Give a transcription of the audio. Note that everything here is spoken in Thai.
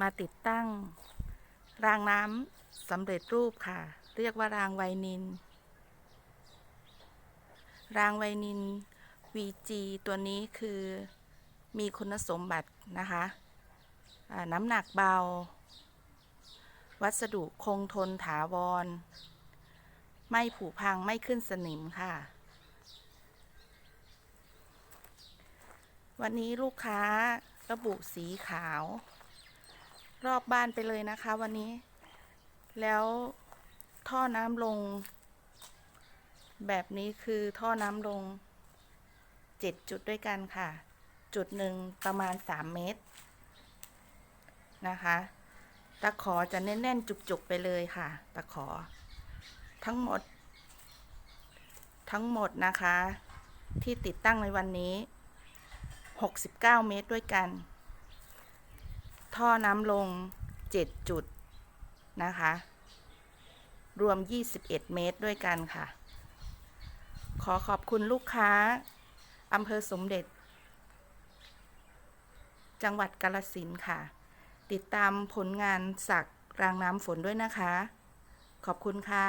มาติดตั้ง รางน้ำสำเร็จรูปค่ะ เรียกว่ารางไวนิน รางไวนิน VG ตัวนี้คือมีคุณสมบัตินะคะน้ำหนักเบา วัสดุคงทนถาวร ไม่ผุพังไม่ขึ้นสนิมค่ะ วันนี้ลูกค้าระบุสีขาว รอบบ้านไปเลยนะคะ วันนี้ แล้วท่อน้ำลง แบบนี้คือท่อน้ำลงเจ็ดจุดด้วยกันค่ะ จุดหนึ่งประมาณสามเมตร นะคะตะขอจะแน่นๆ จุกๆไปเลยค่ะตะขอ ทั้งหมด ทั้งหมดนะคะ ที่ติดตั้งในวันนี้ 69 เมตรด้วยกัน ท่อน้ำลง 7 จุดนะคะ รวม 21 เมตรด้วยกันค่ะ ขอขอบคุณลูกค้าอำเภอสมเด็จ จังหวัดกาลสินค่ะ ติดตามผลงานสักรางน้ำฝนด้วยนะคะ ขอบคุณค่ะ